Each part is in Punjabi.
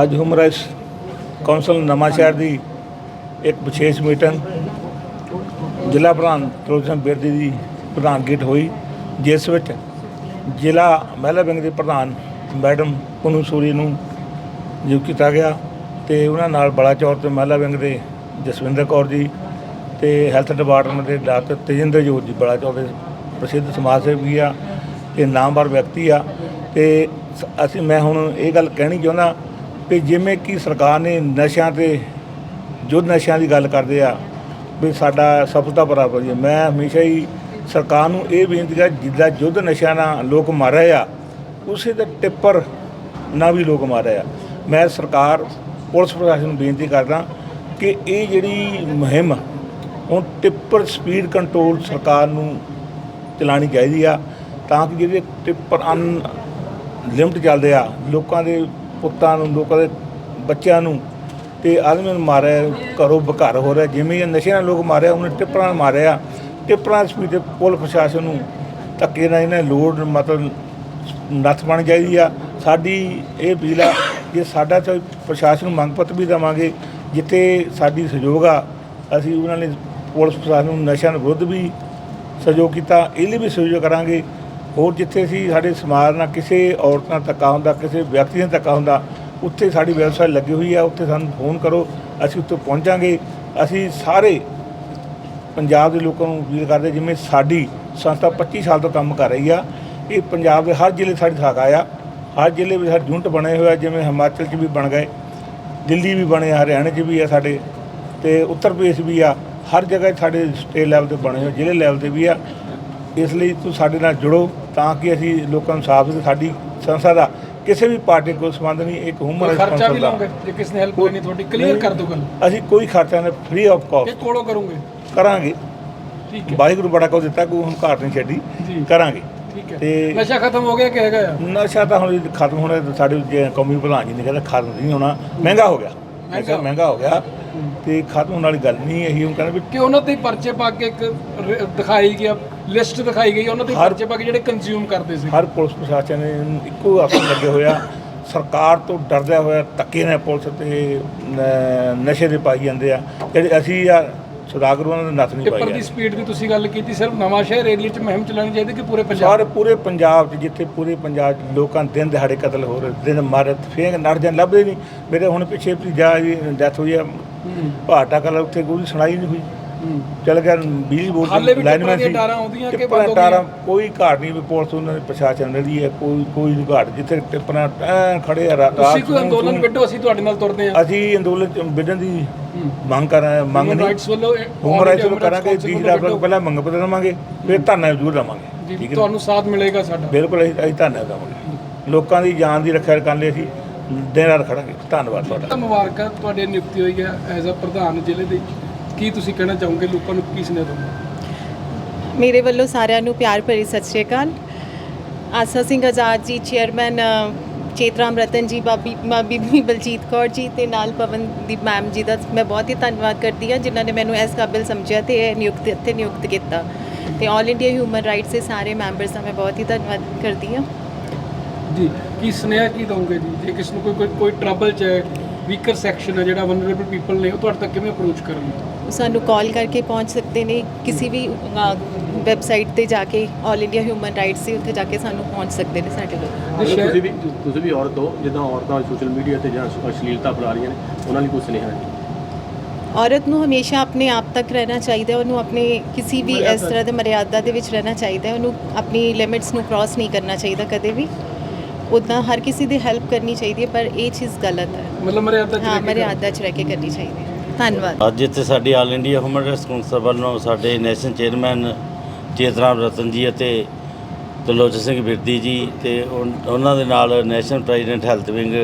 ਅੱਜ ਹਿਊਮਨ ਰਾਈਟਸ ਕੌਂਸਲ ਨਵਾਂਸ਼ਹਿਰ ਦੀ ਇੱਕ ਵਿਸ਼ੇਸ਼ ਮੀਟਿੰਗ ਜ਼ਿਲ੍ਹਾ ਪ੍ਰਧਾਨ ਤਰੋਜਨ ਬਿਰਦੀ ਦੀ ਪ੍ਰਧਾਨਗੀਤ ਹੋਈ, ਜਿਸ ਵਿੱਚ ਜ਼ਿਲ੍ਹਾ ਮਹਿਲਾ ਵਿੰਗ ਦੇ ਪ੍ਰਧਾਨ ਮੈਡਮ ਪੁਨੂ ਸੂਰੀ ਨੂੰ ਨਿਯੁਕਤ ਕੀਤਾ ਗਿਆ ਤੇ ਉਹਨਾਂ ਨਾਲ ਬਲਾਚੌਰ ਤੇ ਮਹਿਲਾ ਵਿੰਗ ਦੇ ਜਸਵਿੰਦਰ ਕੌਰ ਜੀ ਤੇ ਹੈਲਥ ਡਿਪਾਰਟਮੈਂਟ ਦੇ ਡਾਕਟਰ ਤੇਜਿੰਦਰਜੋਤ ਜੀ ਬਲਾਚੌਰ ਦੇ ਪ੍ਰਸਿੱਧ ਸਮਾਜ ਸੇਵੀ ਆ ਤੇ ਨਾਮਵਰ ਵਿਅਕਤੀ ਆ ਤੇ ਅਸੀਂ, ਮੈਂ ਹੁਣ ਇਹ ਗੱਲ ਕਹਿਣੀ ਚਾਹੁੰਦਾ ਕਿ ਜਿਵੇਂ ਕਿ ਸਰਕਾਰ ਨੇ ਨਸ਼ਿਆਂ ਤੇ ਯੁੱਧ ਨਸ਼ਿਆਂ ਦੀ ਗੱਲ ਕਰਦੇ ਆ, ਵੀ ਸਾਡਾ ਸਫਲਤਾ ਬਰਾਬਰ ਹੋਈ ਹੈ। ਮੈਂ ਹਮੇਸ਼ਾ ਹੀ ਸਰਕਾਰ ਨੂੰ ਇਹ ਬੇਨਤੀ ਕਰ ਜਿੱਦਾਂ ਯੁੱਧ ਨਸ਼ਿਆਂ ਨਾਲ ਲੋਕ ਮਰ ਰਹੇ ਆ, ਉਸੇ ਦੇ ਟਿੱਪਰ ਨਾਲ ਵੀ ਲੋਕ ਮਰ ਰਹੇ ਆ। ਮੈਂ ਸਰਕਾਰ, ਪੁਲਿਸ ਪ੍ਰਸ਼ਾਸਨ ਨੂੰ ਬੇਨਤੀ ਕਰਦਾ ਕਿ ਇਹ ਜਿਹੜੀ ਮੁਹਿੰਮ, ਹੁਣ ਟਿੱਪਰ ਸਪੀਡ ਕੰਟਰੋਲ ਸਰਕਾਰ ਨੂੰ ਚਲਾਉਣੀ ਚਾਹੀਦੀ ਆ, ਤਾਂ ਕਿ ਜਿਹੜੇ ਟਿੱਪਰ ਅਨ, ਲਿਮਟ ਚੱਲਦੇ ਆ, ਲੋਕਾਂ ਦੇ ਪੁੱਤਾਂ ਨੂੰ, ਲੋਕਾਂ ਦੇ ਬੱਚਿਆਂ ਨੂੰ ਤੇ ਆਦਮੀਆਂ ਨੂੰ ਮਾਰਿਆ, ਘਰੋਂ ਬਘਰ ਹੋ ਰਿਹਾ। ਜਿਵੇਂ ਇਹ ਨਸ਼ੇ ਨਾਲ ਲੋਕ ਮਾਰਿਆ, ਉਹਨੇ ਟਿੱਪਰਾਂ ਨਾਲ ਮਾਰਿਆ। ਟਿੱਪਰਾਂ ਸਪੀਡ ਤੇ ਪੁਲਿਸ ਪ੍ਰਸ਼ਾਸਨ ਨੂੰ ਧੱਕੇ ਨਾਲ ਇਹਨੇ ਲੋਡ ਮਤਲਬ ਨੱਥ ਬਣ ਚਾਹੀਦੀ ਆ। ਸਾਡੀ ਇਹ ਅਪੀਲ ਆ ਜੇ ਸਾਡਾ ਤਾਂ ਪ੍ਰਸ਼ਾਸਨ ਨੂੰ ਮੰਗ ਪੱਤਰ ਵੀ ਦੇਵਾਂਗੇ, ਜਿੱਥੇ ਸਾਡੀ ਸਹਿਯੋਗ ਆ। ਅਸੀਂ ਉਹਨਾਂ ਨੇ ਪੁਲਿਸ ਪ੍ਰਸ਼ਾਸਨ ਨੂੰ ਨਸ਼ਿਆਂ ਵਿਰੁੱਧ ਵੀ ਸਹਿਯੋਗ ਕੀਤਾ ਇਹ ਲਈ ਵੀ ਸਹਿਯੋਗ ਕਰਾਂਗੇ। ਹੋਰ ਜਿੱਥੇ ਅਸੀਂ ਸਾਡੇ ਸਮਾਜ ਨਾਲ ਕਿਸੇ ਔਰਤ ਨਾਲ ਧੱਕਾ ਹੁੰਦਾ ਕਿਸੇ ਵਿਅਕਤੀ ਨਾਲ ਧੱਕਾ ਹੁੰਦਾ ਉੱਥੇ ਸਾਡੀ ਵੈਬਸਾਈਟ ਲੱਗੀ ਹੋਈ ਆ ਉੱਥੇ ਸਾਨੂੰ ਫੋਨ ਕਰੋ ਅਸੀਂ ਉੱਥੇ ਪਹੁੰਚਾਂਗੇ। ਅਸੀਂ ਸਾਰੇ ਪੰਜਾਬ ਦੇ ਲੋਕਾਂ ਨੂੰ ਅਪੀਲ ਕਰਦੇ ਜਿਵੇਂ ਸਾਡੀ ਸੰਸਥਾ 25 ਸਾਲ ਤੋਂ ਕੰਮ ਕਰ ਰਹੀ ਆ ਇਹ ਪੰਜਾਬ ਦੇ ਹਰ ਜ਼ਿਲ੍ਹੇ ਸਾਡੀ ਸ਼ਾਖਾ ਆ। ਹਰ ਜ਼ਿਲ੍ਹੇ ਵਿੱਚ ਹਰ ਯੂਨਿਟ ਬਣੇ ਹੋਏ ਆ ਜਿਵੇਂ ਹਿਮਾਚਲ 'ਚ ਵੀ ਬਣ ਗਏ ਦਿੱਲੀ ਵੀ ਬਣੇ ਆ, ਹਰਿਆਣੇ 'ਚ ਵੀ ਆ ਸਾਡੇ ਤੇ ਉੱਤਰ ਪ੍ਰਦੇਸ਼ ਵੀ ਆ ਹਰ ਜਗ੍ਹਾ 'ਚ ਸਾਡੇ ਸਟੇਟ ਲੈਵਲ ਤੇ ਬਣੇ ਹੋਏ ਜ਼ਿਲ੍ਹੇ ਲੈਵਲ ਤੇ ਵੀ ਆ। ਇਸ ਲਈ ਤੁਸੀਂ ਸਾਡੇ ਨਾਲ ਜੁੜੋ। ਤਾਂ ਕਿ ਅਸੀਂ ਲੋਕਾਂ ਨੂੰ ਸਾਫ਼ ਸਾਡੀ ਸੰਸਥਾ ਦਾ ਕਿਸੇ ਵੀ ਪਾਰਟੀ ਕੋਈ ਸੰਬੰਧ ਨਹੀਂ ਇੱਕ ਹਿਊਮਨ ਖਰਚਾ ਵੀ ਦਾ। ਜੇ ਕਿਸ ਨੇ ਹੈਲਪ ਕਰਨੀ ਤੁਹਾਡੀ ਕਲੀਅਰ ਕਰ ਦੋ ਗੱਲ। ਅਸੀਂ ਕੋਈ ਖਰਚਾ ਨਹੀਂ ਫ੍ਰੀ ਆਫ ਇਹ ਕਾਸਟ ਕੋਲੋਂ ਕਰੋਗੇ। ਕਰਾਂਗੇ। ਠੀਕ ਹੈ। ਵਾਹਿਗੁਰੂ ਬੜਾ ਕੋ ਦਿੱਤਾ ਕੋਈ ਹੁਣ ਘਾਟ ਨਹੀਂ ਛੱਡੀ। ਕਰਾਂਗੇ। ਠੀਕ ਹੈ। ਤੇ- ਨਸ਼ਾ ਖਤਮ ਹੋ ਗਿਆ ਕਿ ਹੈਗਾ ਨਸ਼ਾ ਤਾਂ ਹੁਣ ਖਤਮ ਹੋਣਾ ਸਾਡੇ ਕੌਮੀ ਪ੍ਰਧਾਨ ਜੀ ਨੇ ਕਹਿੰਦਾ ਖਤਮ ਨਹੀਂ ਹੋਣਾ। ਮਹਿੰਗਾ ਹੋ ਗਿਆ। ਮਹਿੰਗਾ ਹੋ ਗਿਆ। ਤੇ ਖਤਮ ਹੋਣ ਵਾਲੀ ਗੱਲ ਨਹੀਂ ਇਹੀ ਹੁਣ ਕਹਿੰਦਾ ਵੀ ਕਿ ਉਹਨਾਂ ਤੇ ਪਰਚੇ ਪਾ ਕੇ ਇੱਕ ਰ- ਦਿਖਾਈ ਗਿਆ ਲਿਸਟ ਦਿਖਾਈ ਗਈ ਉਹਨਾਂ ਤੇ ਹਰ- ਪਰਚੇ ਪਾ ਕੇ ਜਿਹੜੇ ਕੰਜ਼ਿਊਮ ਕਰਦੇ ਸੀ। ਹਰ ਪੁਲਿਸ ਪ੍ਰਸ਼ਾਸਨ ਨੇ ਇੱਕੋ ਆਸਨ ਲੱਗੇ ਹੋਇਆ ਸਰਕਾਰ ਤੋਂ ਡਰਦਾ ਹੋਇਆ ਧੱਕੇ ਨਾਲ ਪੁਲਿਸ ਤੇ ਨ- ਨਸ਼ੇ ਦੇ ਪਾਈ ਜਾਂਦੇ ਆ। ਜਿਹੜੇ ਅਸੀਂ ਆ ਸੁਦਾਗਰ ਉਹਨਾਂ ਦੇ ਨੱਥ ਨਹੀਂ ਪਾਈ ਦੀ ਸਪੀਡ ਦੀ ਤੁਸੀਂ ਗੱਲ ਕੀਤੀ ਸਿਰਫ ਨਵਾਂ ਸ਼ਹਿਰ ਏਰੀਆ 'ਚ ਮੁਹਿੰਮ ਚਲਾਉਣੀ ਚਾਹੀਦੀ ਕਿ ਪੂਰੇ ਪੰਜਾਬ? ਸਾਰੇ ਪੂਰੇ ਪੰਜਾਬ 'ਚ ਜਿੱਥੇ ਪੂਰੇ ਪੰਜਾਬ 'ਚ ਲੋਕਾਂ ਦਿਨ ਦਿਹਾੜੇ ਕਤਲ ਹੋ ਰਹੇ ਦਿਨ ਮਾਰਤ ਫੇਂਗ ਨੜ ਜਾਂ ਲੱਭਦੇ ਨਹੀਂ। ਮੇਰੇ ਹੁਣ ਪਿੱਛੇ ਭਤੀਜਾ ਜੀ ਡੈਥ ਹੋਈ ਆ ਹੂੰ, ਭਾਟਾ ਕਲਾ ਉੱਥੇ ਕੋਈ ਸੁਣਾਈ ਨਹੀਂ ਹੋਈ। ਚਲ ਗਿਆ ਬਿਜਲੀ ਬੋਰਡ ਵੀ ਲਾਈਨਮੈਨ ਸੀ। ਟਾਰਾਂ ਆਉਂਦੀਆਂ ਕਿ ਟਿੱਪਰਾਂ ਬੰਦ ਹੋ ਟਾਰਾਂ ਗਈਆਂ? ਕੋਈ ਘਾਟ ਨਹੀਂ ਵੀ ਪੁਲਿਸ ਉਹਨਾਂ ਦੇ ਪ੍ਰਸ਼ਾਸਨ ਰਹੀ ਹੈ ਕੋਈ ਕੋਈ ਨਹੀਂ ਘਾਟ। ਜਿੱਥੇ ਟਿੱਪਰਾਂ ਐਂ ਖੜੇ ਆ ਰਾਤ ਤੁਸੀਂ ਕੋਈ ਅੰਦੋਲਨ ਵਿੱਢੋ ਅਸੀਂ ਤੁਹਾਡੇ ਨਾਲ ਤੁਰਦੇ ਹਾਂ। ਅਸੀਂ ਅੰਦੋਲਨ ਵਿਧਨ ਦੀ। ਮੰਗ ਕਰ ਰਹੇ ਮੰਗ ਨਹੀਂ। rights ਵੱਲੋਂ all ਰਾਈਟਸ Human ਕਰਾਂਗੇ ਤੀਜਰਾ ਵੱਲੋਂ ਪਹਿਲਾਂ ਮੰਗ ਪੱਤਰ ਦੇਵਾਂਗੇ ਫਿਰ ਧਰਨਾ ਜ਼ਰੂਰ ਦੇਵਾਂਗੇ ਠੀਕ ਹੈ ਤੁਹਾਨੂੰ ਸਾਥ ਮਿਲੇਗਾ ਸਾਡਾ। ਬਿਲਕੁਲ ਅਸੀਂ ਅਸੀਂ ਧਰਨਾ ਦੇਵਾਂਗੇ ਲੋਕਾਂ ਦੀ ਜਾਨ ਦੀ ਰੱਖਿਆ ਕਰਨ ਲਈ ਅਸੀਂ ਦਿਨ ਰਾਤ ਖੜਾਂਗੇ ਧੰਨਵਾਦ ਤੁਹਾਡਾ। ਮੁਬਾਰਕਾਂ ਤੁਹਾਡੇ ਨਿਯੁਕਤੀ ਹੋਈ ਹੈ ਐਜ਼ ਅ ਪ੍ਰਧਾਨ ਜ਼ਿਲ੍ਹੇ ਦੇ। ਕੀ ਤੁਸੀਂ ਕਹਿਣਾ ਚਾਹੋਗੇ? ਲੋਕਾਂ ਨੂੰ ਕੀ ਸੁਨੇਹਾ ਦੋਗੇ ਮੇਰੇ ਵੱਲੋਂ ਸਾਰਿਆਂ ਨੂੰ ਪਿਆਰ ਭਰੀ ਸਤਿ ਸ਼੍ਰੀ ਅਕਾਲ। ਆਸਾ ਸਿੰਘ ਆਜ਼ਾਦ ਜੀ ਚੇਅਰਮੈਨ ਅ, ਚੇਤਰਾਮ ਰਤਨ ਜੀ ਬਾਬੀ ਮਾ- ਬੀਬੀ ਬਲਜੀਤ ਕੌਰ ਜੀ ਤੇ ਨਾਲ ਪਵਨਦੀਪ ਮੈਮ ਜੀ ਦਾ ਮੈਂ ਬਹੁਤ ਹੀ ਧੰਨਵਾਦ ਕਰਦੀ ਹਾਂ ਜਿਨ੍ਹਾਂ ਨੇ ਮੈਨੂੰ ਇਸ ਕਾਬਿਲ ਸਮਝਿਆ ਤੇ ਇਹ ਨਿਯੁਕਤ ਇੱਥੇ ਨਿਯੁਕਤ ਕੀਤਾ। ਤੇ ਆਲ ਇੰਡੀਆ ਹਿਊਮਨ ਰਾਈਟਸ ਦੇ ਸਾਰੇ ਮੈਂਬਰਸ ਦਾ ਮੈਂ ਬਹੁਤ ਹੀ ਧੰਨਵਾਦ ਕਰਦੀ ਹਾਂ। ਜੀ। ਕੀ ਸੁਨੇਹਾ ਕੀ ਦਵੋਗੇ ਜੀ? ਜੇ ਕਿਸ ਨੂੰ ਕੋਈ ਕੋਈ ਕੋਈ ਟਰਬਲ ਚ ਹੈ ਵੀਕਰ ਸੈਕਸ਼ਨ ਹੈ ਜਿਹੜਾ ਵਨਰੇਬਲ ਪੀਪਲ ਨੇ ਉਹ ਤੁਹਾਡੇ ਤੱਕ ਕਿਵੇਂ ਅਪਰੋਚ ਕਰਨਗੇ? ਸਾਨੂੰ ਕਾਲ ਕਰਕੇ ਪਹੁੰਚ ਸਕਦੇ ਨੇ ਕਿਸੇ ਵੀ ਵੈਬਸਾਈਟ ਤੇ ਜਾ ਕੇ ਆਲ ਇੰਡੀਆ ਹਿਊਮਨ ਰਾਈਟਸ ਦੇ ਉੱਥੇ ਜਾ ਕੇ ਸਾਨੂੰ ਪਹੁੰਚ ਸਕਦੇ ਨੇ ਸਾਡੇ ਲੋਕ ਤੁਸੀਂ ਵੀ ਤੁਸੀਂ ਵੀ ਔਰਤ ਹੋ ਜਿੱਦਾਂ ਔਰਤਾਂ ਸੋਸ਼ਲ ਮੀਡੀਆ ਤੇ ਜਾਂ ਅਸ਼ਲੀਲਤਾ ਫੈਲਾ ਰਹੀਆਂ ਨੇ ਉਹਨਾਂ ਲਈ ਕੋਈ ਸੁਨੇਹਾ ਹੈ? ਔਰਤ ਨੂੰ ਹਮੇਸ਼ਾ ਆਪਣੇ ਆਪ ਤੱਕ ਰਹਿਣਾ ਚਾਹੀਦਾ ਹੈ ਉਹਨੂੰ ਆਪਣੇ ਕਿਸੇ ਵੀ ਇਸ ਤਰ੍ਹਾਂ ਦੇ ਮਰਿਆਦਾ ਦੇ ਵਿੱਚ ਰਹਿਣਾ ਚਾਹੀਦਾ ਹੈ ਉਹਨੂੰ ਆਪਣੀ ਲਿਮਿਟਸ ਨੂੰ ਕ੍ਰਾਸ ਨਹੀਂ ਕਰਨਾ ਚਾਹੀਦਾ ਕਦੇ ਵੀ। ਉਦਾਂ ਹਰ ਕਿਸੇ ਦੀ ਹੈਲਪ ਕਰਨੀ ਚਾਹੀਦੀ ਹੈ ਪਰ ਇਹ ਚੀਜ਼ ਗਲਤ ਹੈ। ਮਤਲਬ ਮਰਿਆਦਾ ਚ ਹਾਂ ਰਹਿ ਕੇ ਮਰਿਆਦਾ 'ਚ ਰਹਿ ਕੇ ਕਰਨੀ ਚਾਹੀਦੀ ਹੈ। ਧੰਨਵਾਦ। ਅੱਜ ਇੱਥੇ ਸਾਡੀ all India human rights council ਵੱਲੋਂ ਸਾਡੇ ਨੈਸ਼ਨਲ ਚੇਅਰਮੈਨ ਚੇਤਰਾਮ ਰਤਨ ਜੀ ਅਤੇ ਤਲੋਚਨ ਸਿੰਘ ਬਿਰਦੀ ਜੀ ਤੇ ਉਹਨਾਂ ਦੇ ਨਾਲ national president health wing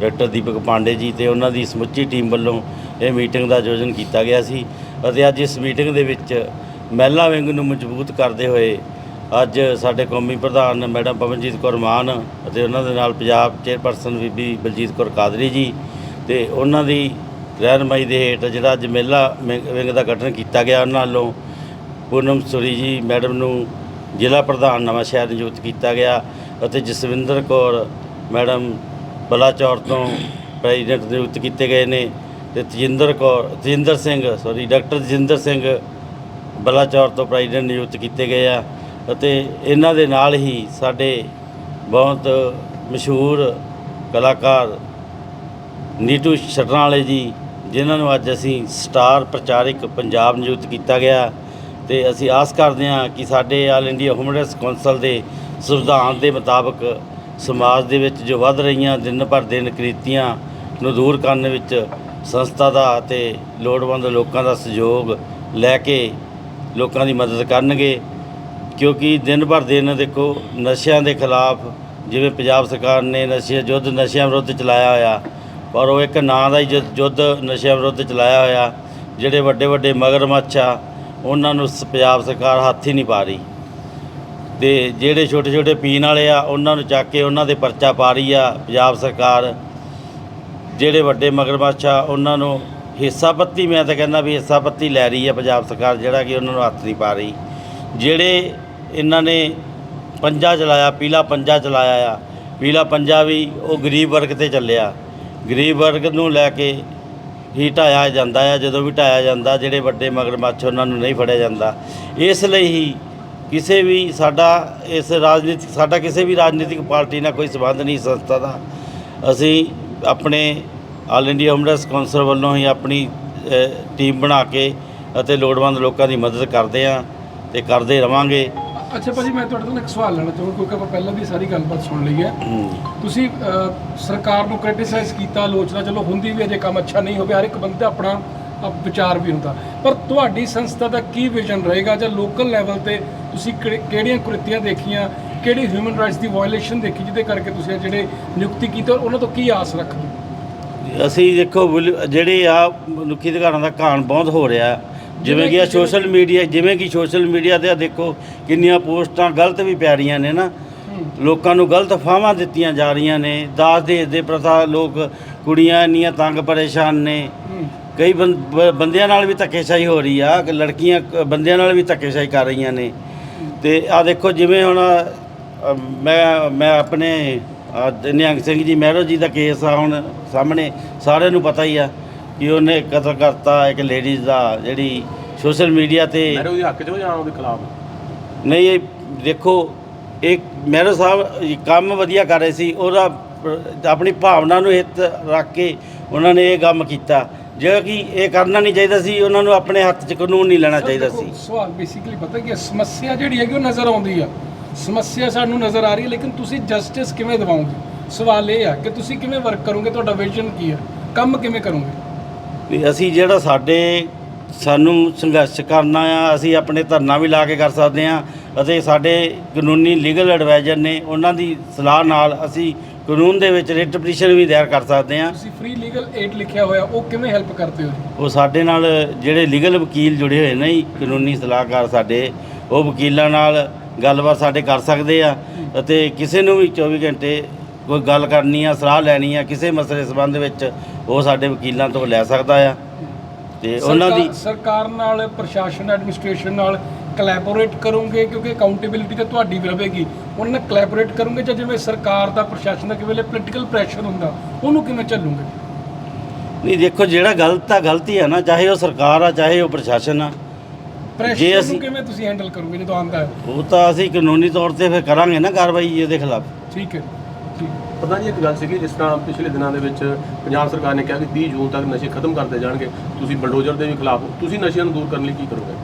doctor Deepak Pandey ji ਤੇ ਉਹਨਾਂ ਦੀ ਸਮੁੱਚੀ ਟੀਮ ਵੱਲੋਂ ਇਹ ਮੀਟਿੰਗ ਦਾ ਆਯੋਜਨ ਕੀਤਾ ਗਿਆ ਸੀ ਅਤੇ ਅੱਜ ਇਸ ਮੀਟਿੰਗ ਦੇ ਵਿੱਚ ਮਹਿਲਾ ਵਿੰਗ ਨੂੰ ਮਜ਼ਬੂਤ ਕਰਦੇ ਹੋਏ ਅੱਜ ਸਾਡੇ ਕੌਮੀ ਪ੍ਰਧਾਨ ਮੈਡਮ ਪਵਨਜੀਤ ਕੌਰ ਮਾਨ ਅਤੇ ਉਹਨਾਂ ਦੇ ਨਾਲ ਪੰਜਾਬ ਚੇਅਰਪਰਸਨ ਬੀਬੀ ਬਲਜੀਤ ਕੌਰ ਕਾਦਰੀ ਜੀ ਤੇ ਉਹਨਾਂ ਦੀ ਰਹਿਨਮਾਈ ਦੇ ਹੇਠ ਜਿਹੜਾ ਅੱਜ ਮਹਿਲਾ ਵਿੰਗ ਵਿੰਗ ਦਾ ਗਠਨ ਕੀਤਾ ਗਿਆ, ਉਹਨਾਂ ਵੱਲੋਂ ਪੂਨਮ ਸੁਰੀ ਜੀ ਮੈਡਮ ਨੂੰ ਜ਼ਿਲ੍ਹਾ ਪ੍ਰਧਾਨ ਨਵਾਂ ਸ਼ਹਿਰ ਨਿਯੁਕਤ ਕੀਤਾ ਗਿਆ ਅਤੇ ਜਸਵਿੰਦਰ ਕੌਰ ਮੈਡਮ ਬਲਾਚੌਰ ਤੋਂ ਪ੍ਰੈਜ਼ੀਡੈਂਟ ਨਿਯੁਕਤ ਕੀਤੇ ਗਏ ਨੇ ਤੇ ਤਜਿੰਦਰ ਕੌਰ, ਤਜਿੰਦਰ ਸਿੰਘ ਸੌਰੀ ਡਾਕਟਰ ਤਜਿੰਦਰ ਸਿੰਘ ਬਲਾਚੌਰ ਤੋਂ ਪ੍ਰੈਜ਼ੀਡੈਂਟ ਨਿਯੁਕਤ ਕੀਤੇ ਗਏ ਆ। ਅਤੇ ਇਹਨਾਂ ਦੇ ਨਾਲ ਹੀ ਸਾਡੇ ਬਹੁਤ ਮਸ਼ਹੂਰ ਕਲਾਕਾਰ ਨੀਟੂ ਸ਼ਟਰਾਂ ਵਾਲੇ ਜੀ, ਜਿਨ੍ਹਾਂ ਨੂੰ ਅੱਜ ਅਸੀਂ ਸਟਾਰ ਪ੍ਰਚਾਰਕ ਪੰਜਾਬ ਨਿਯੁਕਤ ਕੀਤਾ ਗਿਆ ਤੇ ਅਸੀਂ ਆਸ ਕਰਦੇ ਹਾਂ ਕਿ ਸਾਡੇ ਆਲ ਇੰਡੀਆ ਹਿਊਮਨ ਕੌਂਸਲ ਦੇ ਸੰਵਿਧਾਨ ਦੇ ਮੁਤਾਬਕ ਸਮਾਜ ਦੇ ਵਿੱਚ ਜੋ ਵੱਧ ਰਹੀਆਂ ਦਿਨ ਭਰ ਦਿਨ ਕ੍ਰਿਤੀਆਂ ਨੂੰ ਦੂਰ ਕਰਨ ਵਿੱਚ ਸੰਸਥਾ ਦਾ ਅਤੇ ਲੋੜਵੰਦ ਲੋਕਾਂ ਦਾ ਸਹਿਯੋਗ ਲੈ ਕੇ ਲੋਕਾਂ ਦੀ ਮਦਦ ਕਰਨਗੇ। ਕਿਉਂਕਿ ਦਿਨ ਭਰ ਦਿਨ ਦੇਖੋ, ਨਸ਼ਿਆਂ ਦੇ ਖਿਲਾਫ, ਜਿਵੇਂ ਪੰਜਾਬ ਸਰਕਾਰ ਨੇ ਨਸ਼ੇ, ਯੁੱਧ ਨਸ਼ਿਆਂ ਵਿਰੁੱਧ ਚਲਾਇਆ ਹੋਇਆ, ਪਰ ਉਹ ਇੱਕ ਨਾਂ ਦਾ ਹੀ ਯੁੱਧ- ਯੁੱਧ ਨਸ਼ਿਆਂ ਵਿਰੁੱਧ ਚਲਾਇਆ ਹੋਇਆ, ਜਿਹੜੇ ਵੱਡੇ ਵੱਡੇ ਮਗਰਮੱਛ ਆ, ਉਹਨਾਂ ਨੂੰ ਸ- ਪੰਜਾਬ ਸਰਕਾਰ ਹੱਥ ਹੀ ਨਹੀਂ ਪਾ ਰਹੀ। ਤੇ ਜਿਹੜੇ ਛੋਟੇ ਛੋਟੇ ਪੀਣ ਵਾਲੇ ਆ, ਉਹਨਾਂ ਨੂੰ ਚੱਕ ਕੇ ਉਹਨਾਂ ਦੇ ਪਰਚਾ ਪਾ ਰਹੀ ਆ ਪੰਜਾਬ ਸਰਕਾਰ। ਜਿਹੜੇ ਵੱਡੇ ਮਗਰਮੱਛ ਆ, ਉਹਨਾਂ ਨੂੰ ਹਿੱਸਾ ਪੱਤੀ, ਮੈਂ ਤਾਂ ਕਹਿੰਦਾ ਵੀ ਹਿੱਸਾ ਪੱਤੀ ਲੈ ਰਹੀ ਆ ਪੰਜਾਬ ਸਰਕਾਰ, ਜਿਹੜਾ ਕਿ ਉਹਨਾਂ ਨੂੰ ਹੱਥ ਨਹੀਂ ਪਾ ਰਹੀ। ਜਿਹੜੇ ਇਹਨਾਂ ਨੇ ਪੰਜਾ ਚਲਾਇਆ, ਪੀਲਾ ਪੰਜਾ ਚਲਾਇਆ ਆ। ਪੀਲਾ ਪੰਜਾ ਵੀ ਉਹ ਗਰੀਬ ਵਰਗ ਤੇ ਚੱਲਿਆ। ਗਰੀਬ ਵਰਗ ਨੂੰ ਲੈ ਕੇ ਹੀ ਢਾਇਆ ਜਾਂਦਾ ਆ, ਜਦੋਂ ਵੀ ਢਾਇਆ ਜਾਂਦਾ, ਜਿਹੜੇ ਵੱਡੇ ਮਗਰਮੱਛ ਉਹਨਾਂ ਨੂੰ ਨਹੀਂ ਫੜਿਆ ਜਾਂਦਾ। ਇਸ ਲਈ ਹੀ ਕਿਸੇ ਵੀ ਸਾਡਾ ਇਸ ਰਾਜਨੀਤਿਕ, ਸਾਡਾ ਕਿਸੇ ਵੀ ਰਾਜਨੀਤਿਕ ਪਾਰਟੀ ਨਾਲ ਕੋਈ ਸਬੰਧ ਨਹੀਂ ਸੰਸਥਾ ਦਾ। ਅਸੀਂ ਆਪਣੇ ਆਲ ਇੰਡੀਆ ਹਿਊਮਨ ਕੌਂਸਲ ਵੱਲੋਂ ਹੀ ਆਪਣੀ ਟੀਮ ਬਣਾ ਕੇ ਅਤੇ ਲੋੜਵੰਦ ਲੋਕਾਂ ਦੀ ਮਦਦ ਕਰਦੇ ਹਾਂ ਤੇ ਕਰਦੇ ਰਵਾਂਗੇ। ਅੱਛਾ ਭਾਜੀ ਮੈਂ ਤੁਹਾਡੇ ਤੋਂ ਇੱਕ ਸਵਾਲ ਲੈਣਾ ਚਾਹੁੰਦਾ ਕਿਉਂਕਿ ਆਪਾਂ ਪਹਿਲਾਂ ਵੀ ਸਾਰੀ ਗੱਲਬਾਤ ਸੁਣ ਲਈ ਹੈ। ਤੁਸੀਂ ਅਹ, ਸਰਕਾਰ ਨੂੰ ਕ੍ਰਿਟਿਸਾਈਜ਼ ਕੀਤਾ ਆਲੋਚਨਾ ਚਲੋ ਹੁੰਦੀ ਵੀ ਅਜੇ ਕੰਮ ਅੱਛਾ ਨਹੀਂ ਹੋਵੇ ਹਰ ਇੱਕ ਬੰਦੇ ਦਾ ਆਪਣਾ ਅਹ, ਵਿਚਾਰ ਵੀ ਹੁੰਦਾ। ਪਰ ਤੁਹਾਡੀ ਸੰਸਥਾ ਦਾ ਕੀ ਵਿਜ਼ਨ ਰਹੇਗਾ? ਜਾਂ ਲੋਕਲ ਲੈਵਲ ਤੇ ਤੁਸੀਂ ਕਿਹੜੇ- ਕਿਹੜੀਆਂ ਕੁਰੀਤੀਆਂ ਦੇਖੀਆਂ? ਕਿਹੜੀ ਹਿਊਮਨ ਰਾਈਟਸ ਦੀ ਵਾਇਓਲੇਸ਼ਨ ਦੇਖੀ ਜਿਹਦੇ ਕਰਕੇ ਤੁਸੀਂ ਇਹ ਜਿਹੜੇ ਨਿਯੁਕਤੀ ਕੀਤੀ ਔਰ ਉਹਨਾਂ ਤੋਂ ਕੀ ਆਸ ਰੱਖਦੇ ਹੋ? ਅਸੀਂ ਦੇਖੋ ਵਿਲ- ਜਿਹੜੇ ਆ ਮਨੁੱਖੀ ਅਧਿਕਾਰਾਂ ਦਾ ਘਾਣ ਬਹੁਤ ਹੋ ਰਿਹਾ। ਜਿਵੇਂ ਕਿ ਸੋਸ਼ਲ ਮੀਡੀਆ ਜਿਵੇਂ ਕਿ ਸੋਸ਼ਲ ਮੀਡੀਆ ਤੇ ਆ ਦੇਖੋ ਕਿੰਨੀਆਂ ਪੋਸਟਾਂ ਗਲਤ ਵੀ ਪੈ ਰਹੀਆਂ ਨੇ ਨਾ। ਲੋਕਾਂ ਨੂੰ ਗਲਤ ਫਾਹਾਂ ਦਿੱਤੀਆਂ ਜਾ ਰਹੀਆਂ ਨੇ। ਦਾਜ ਦੇ ਦੇ ਪ੍ਰਥਾ ਲੋਕ ਕੁੜੀਆਂ ਇੰਨੀਆਂ ਤੰਗ ਪਰੇਸ਼ਾਨ ਨੇ। ਕਈ ਬੰਦਿਆਂ ਨਾਲ ਵੀ ਧੱਕੇਸ਼ਾਹੀ ਹੋ ਰਹੀ ਆ। ਕਿ ਲੜਕੀਆਂ ਬੰਦਿਆਂ ਨਾਲ ਵੀ ਧੱਕੇਸ਼ਾਹੀ ਕਰ ਰਹੀਆਂ ਨੇ। ਤੇ ਆ ਦੇਖੋ ਜਿਵੇਂ ਹੁਣ ਮੈਂ ਮੈਂ ਆਪਣੇ ਨਿਹੰਗ ਸਿੰਘ ਜੀ ਮਹਿਰੋ ਜੀ ਦਾ ਕੇਸ ਆ ਹੁਣ ਸਾਹਮਣੇ। ਸਾਰਿਆਂ ਨੂੰ ਪਤਾ ਹੀ ਆ। ਕਿ ਉਹਨੇ ਕਤਲ ਕਰਤਾ ਇੱਕ ਲੇਡੀਜ਼ ਦਾ ਜਿਹੜੀ ਸੋਸ਼ਲ ਮੀਡੀਆ ਤੇ ਮੈਰੇ ਉਹਦੇ ਹੱਕ 'ਚ ਹੋ ਜਾਂ ਉਹਦੇ ਖਿਲਾਫ? ਨਹੀਂ ਇਹ ਦੇਖੋ ਇੱਕ ਮਹਿਰੋ ਸਾਹਿਬ ਇਹ ਕੰਮ ਵਧੀਆ ਕਰ ਰਹੇ ਸੀ ਉਹਦਾ ਪ- ਆਪਣੀ ਭਾਵਨਾ ਨੂੰ ਹਿੱਤ ਰੱਖ ਕੇ ਉਹਨਾਂ ਨੇ ਇਹ ਕੰਮ ਕੀਤਾ। ਜਿਹੜਾ ਕਿ ਇਹ ਕਰਨਾ ਨਹੀਂ ਚਾਹੀਦਾ ਸੀ ਉਹਨਾਂ ਨੂੰ ਆਪਣੇ ਹੱਥ 'ਚ ਕਾਨੂੰਨ ਨਹੀਂ ਲੈਣਾ ਚਾਹੀਦਾ ਸੀ। ਸਵਾਲ ਬੇਸਿਕਲੀ ਪਤਾ ਕੀ ਹੈ ਸਮੱਸਿਆ ਜਿਹੜੀ ਹੈਗੀ ਉਹ ਨਜ਼ਰ ਆਉਂਦੀ ਆ। ਸਮੱਸਿਆ ਸਾਨੂੰ ਨਜ਼ਰ ਆ ਰਹੀ ਹੈ ਲੇਕਿਨ ਤੁਸੀਂ ਜਸਟਿਸ ਕਿਵੇਂ ਦਿਵਾਓਗੇ? ਸਵਾਲ ਇਹ ਆ ਕਿ ਤੁਸੀਂ ਕਿਵੇਂ ਵਰਕ ਕਰੋਗੇ ਤੁਹਾਡਾ ਵਿਜ਼ਨ ਕੀ ਹੈ? ਕੰਮ ਕਿਵੇਂ ਕਰੋਗੇ? ਵੀ ਅਸੀਂ ਜਿਹੜਾ ਸਾਡੇ ਸਾਨੂੰ ਸੰਘਰਸ਼ ਕਰਨਾ ਆ ਅਸੀਂ ਆਪਣੇ ਧਰਨਾ ਵੀ ਲਾ ਕੇ ਕਰ ਸਕਦੇ ਆ ਅਤੇ ਸਾਡੇ ਕਾਨੂੰਨੀ ਲੀਗਲ ਐਡਵਾਈਜ਼ਰ ਨੇ ਉਹਨਾਂ ਦੀ ਸਲਾਹ ਨਾਲ ਅਸੀਂ ਕਾਨੂੰਨ ਦੇ ਵਿੱਚ ਰਿਟ ਪਟੀਸ਼ਨ ਵੀ ਦਾਇਰ ਕਰ ਸਕਦੇ ਆ। ਤੁਸੀਂ ਫ੍ਰੀ ਲੀਗਲ ਏਡ ਲਿਖਿਆ ਹੋਇਆ ਉਹ ਕਿਵੇਂ ਹੈਲਪ ਕਰਦੇ ਹੋ ਉਹ ਸਾਡੇ ਨਾਲ ਜਿਹੜੇ ਲੀਗਲ ਵਕੀਲ ਜੁੜੇ ਹੋਏ ਨੇ ਜੀ ਕਾਨੂੰਨੀ ਸਲਾਹਕਾਰ ਸਾਡੇ ਉਹ ਵਕੀਲਾਂ ਨਾਲ ਗੱਲਬਾਤ ਸਾਡੇ ਕਰ ਸਕਦੇ ਆ ਅਤੇ ਕਿਸੇ ਨੂੰ ਵੀ 24 ਘੰਟੇ ਕੋਈ ਗੱਲ ਕਰਨੀ ਆ ਸਲਾਹ ਲੈਣੀ ਆ ਕਿਸੇ ਮਸਲੇ ਸੰਬੰਧ ਵਿੱਚ ਉਹ ਸਾਡੇ ਵਕੀਲਾਂ ਤੋਂ ਲੈ ਸਕਦਾ ਆ। ਤੇ ਉਹਨਾਂ ਦੀ ਸਰਕਾਰ- ਸਰਕਾਰ ਨਾਲ ਪ੍ਰਸ਼ਾਸਨ ਐਡਮਿਨਿਸਟ੍ਰੇਸ਼ਨ ਨਾਲ ਕੋਲੈਬੋਰੇਟ ਕਰੋਗੇ ਕਿਉਂਕਿ ਅਕਾਊਂਟੇਬਿਲਿਟੀ ਤਾਂ ਤੁਹਾਡੀ ਵੀ ਰਹੇਗੀ। ਉਹਨਾਂ ਨਾਲ ਕੋਲੈਬੋਰੇਟ ਕਰੋਗੇ ਜਾਂ ਜਿਵੇਂ ਸਰਕਾਰ ਦਾ ਪ੍ਰਸ਼ਾਸਨ ਦਾ ਕਿਵੇਂ ਪੋਲੀਟੀਕਲ ਪ੍ਰੈਸ਼ਰ ਹੁੰਦਾ ਉਹਨੂੰ ਕਿਵੇਂ ਚੱਲੂਗੇ? ਨਹੀਂ ਦੇਖੋ ਜਿਹੜਾ ਗਲਤ ਆ ਗਲਤੀ ਆ ਨਾ ਚਾਹੇ ਉਹ ਸਰਕਾਰ ਆ ਚਾਹੇ ਉਹ ਪ੍ਰਸ਼ਾਸਨ ਆ। ਪ੍ਰੈਸ਼ਰ ਨੂੰ ਅਸੀਂ- ਕਿਵੇਂ ਤੁਸੀਂ ਹੈਂਡਲ ਕਰੋਗੇ ਜਦੋਂ ਆਉਂਦਾ ਹੈ? ਉਹ ਤਾਂ ਅਸੀਂ ਕਾਨੂੰਨੀ ਤੌਰ ਤੇ ਫਿਰ ਕਰਾਂਗੇ ਨਾ ਕਾਰਵਾਈ ਇਹਦੇ ਖਿਲਾਫ। ਠੀਕ ਹੈ। ਪਤਾ ਨਹੀਂ ਇੱਕ ਗੱਲ ਸੀਗੀ ਜਿਸ ਤਰ੍ਹਾਂ ਪਿਛਲੇ ਦਿਨਾਂ ਦੇ ਵਿੱਚ ਪੰਜਾਬ ਸਰਕਾਰ ਨੇ ਕਿਹਾ ਕਿ 30 ਜੂਨ ਤੱਕ ਨਸ਼ੇ ਖਤਮ ਕਰਦੇ ਜਾਣਗੇ ਤੁਸੀਂ ਬਲਡੋਜ਼ਰ ਦੇ ਵੀ ਖਿਲਾਫ ਹੋ। ਤੁਸੀਂ ਨਸ਼ਿਆਂ ਨੂੰ ਦੂਰ ਕਰਨ ਲਈ ਕੀ ਕਰੋਗੇ?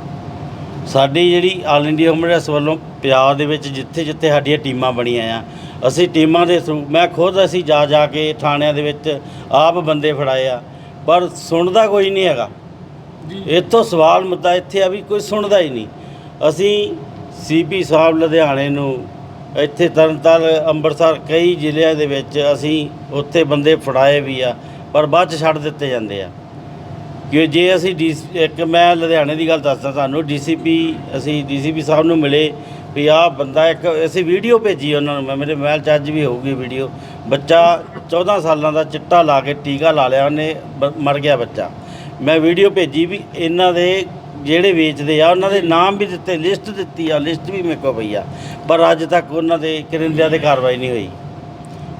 ਸਾਡੀ ਜਿਹੜੀ ਆਲ ਇੰਡੀਆ ਹਿਊਮਨ ਰਾਈਟਸ ਵੱਲੋਂ ਪੰਜਾਬ ਦੇ ਵਿੱਚ ਜਿੱਥੇ ਜਿੱਥੇ ਸਾਡੀਆਂ ਟੀਮਾਂ ਬਣੀਆਂ ਆ ਅਸੀਂ ਟੀਮਾਂ ਦੇ ਥਰੂ ਮੈਂ ਖੁਦ ਅਸੀਂ ਜਾ ਜਾ ਕੇ ਥਾਣਿਆਂ ਦੇ ਵਿੱਚ ਆਪ ਬੰਦੇ ਫੜਾਏ ਆ ਪਰ ਸੁਣਦਾ ਕੋਈ ਨਹੀਂ ਹੈਗਾ। ਜੀ। ਇੱਥੋਂ ਸਵਾਲ ਮੁੱਦਾ ਇੱਥੇ ਆ ਵੀ ਕੋਈ ਸੁਣਦਾ ਹੀ ਨਹੀਂ। ਅਸੀਂ ਸੀਪੀ ਸਾਹਿਬ ਲੁਧਿਆਣੇ ਨੂੰ ਇੱਥੇ ਤਰਨਤਾਰਨ, ਅੰਮ੍ਰਿਤਸਰ ਕਈ ਜ਼ਿਲ੍ਹਿਆਂ ਦੇ ਵਿੱਚ ਅਸੀਂ ਉੱਥੇ ਬੰਦੇ ਫੜਾਏ ਵੀ ਆ, ਪਰ ਬਾਅਦ ਚ ਛੱਡ ਦਿੱਤੇ ਜਾਂਦੇ ਆ। ਕਿ ਜੇ ਅਸੀਂ ਡੀ ਇੱਕ ਮੈਂ ਲੁਧਿਆਣੇ ਦੀ ਗੱਲ ਦੱਸਦਾ ਤੁਹਾਨੂੰ ਡੀਸੀਪੀ ਅਸੀਂ ਡੀਸੀਪੀ ਸਾਹਿਬ ਨੂੰ ਮਿਲੇ ਵੀ ਆਹ ਬੰਦਾ ਇੱਕ, ਅਸੀਂ ਵੀਡੀਓ ਭੇਜੀ ਉਹਨਾਂ ਨੂੰ, ਮੈਂ ਮੇਰੇ ਮੋਬਾਈਲ 'ਚ ਅੱਜ ਵੀ ਹੋਊਗੀ ਵੀਡੀਓ। ਬੱਚਾ 14 ਸਾਲਾਂ ਦਾ ਚਿੱਟਾ ਲਾ ਕੇ ਟੀਕਾ ਲਾ ਲਿਆ, ਉਹਨੇ ਮਰ ਗਿਆ ਬੱਚਾ। ਮੈਂ ਵੀਡੀਓ ਭੇਜੀ ਵੀ ਇਹਨਾਂ ਦੇ ਜਿਹੜੇ ਵੇਚਦੇ ਆ ਉਹਨਾਂ ਦੇ ਨਾਮ ਵੀ ਦਿੱਤੇ ਲਿਸਟ ਦਿੱਤੀ ਆ ਲਿਸਟ ਵੀ ਮੇਰੇ ਕੋਲ ਪਈ ਆ। ਪਰ ਅੱਜ ਤੱਕ ਉਹਨਾਂ ਦੇ ਕਰਿੰਦਿਆਂ ਤੇ ਕਾਰਵਾਈ ਨਹੀਂ ਹੋਈ।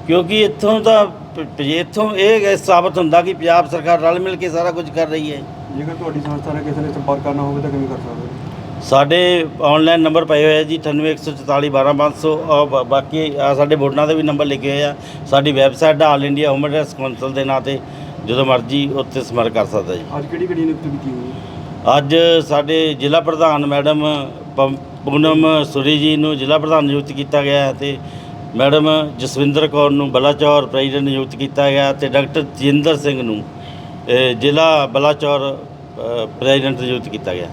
ਕਿਉਂਕਿ ਇੱਥੋਂ ਤਾਂ ਪ- ਇੱਥੋਂ ਇਹ ਸਾਬਤ ਹੁੰਦਾ ਕਿ ਪੰਜਾਬ ਸਰਕਾਰ ਰਲ ਮਿਲ ਕੇ ਸਾਰਾ ਕੁਝ ਕਰ ਰਹੀ ਹੈ। ਜੇਕਰ ਤੁਹਾਡੀ ਸੰਸਥਾ ਨਾਲ ਕਿਸੇ ਨੇ ਸੰਪਰਕ ਕਰਨਾ ਹੋਵੇ ਤਾਂ ਕਿਵੇਂ ਕਰ ਸਕਦੇ ਹੋ? ਸਾਡੇ ਆਨਲਾਈਨ ਨੰਬਰ ਪਏ ਹੋਏ ਆ ਜੀ 9814412500 ਔਰ ਬ- ਬਾਕੀ ਆਹ ਸਾਡੇ ਬੋਰਡਾਂ ਦੇ ਵੀ ਨੰਬਰ ਲਿਖੇ ਹੋਏ ਆ। ਸਾਡੀ website all India human rights council ਦੇ ਨਾਂ ਤੇ ਜਦੋਂ ਮਰਜ਼ੀ ਉੱਥੇ ਸੰਪਰਕ ਕਰ ਸਕਦਾ ਜੀ। ਅੱਜ ਕਿਹੜੀ ਕਿਹੜੀ ਨਿਯੁਕਤੀ ਕੀਤੀ ਹੋਈ ਹੈ? ਅੱਜ ਸਾਡੇ ਜ਼ਿਲ੍ਹਾ ਪ੍ਰਧਾਨ ਮੈਡਮ ਪ- ਪੂਨਮ ਸੁਰੀ ਜੀ ਨੂੰ ਜ਼ਿਲ੍ਹਾ ਪ੍ਰਧਾਨ ਨਿਯੁਕਤ ਕੀਤਾ ਗਿਆ ਹੈ ਤੇ ਮੈਡਮ ਜਸਵਿੰਦਰ ਕੌਰ ਨੂੰ ਬਲਾਚੌਰ ਪ੍ਰੈਜ਼ੀਡੈਂਟ ਨਿਯੁਕਤ ਕੀਤਾ ਗਿਆ ਤੇ ਡਾਕਟਰ ਜਿੰਦਰ ਸਿੰਘ ਨੂੰ ਜ਼ਿਲ੍ਹਾ ਬਲਾਚੌਰ ਪ੍ਰੈਜ਼ੀਡੈਂਟ ਨਿਯੁਕਤ ਕੀਤਾ ਗਿਆ।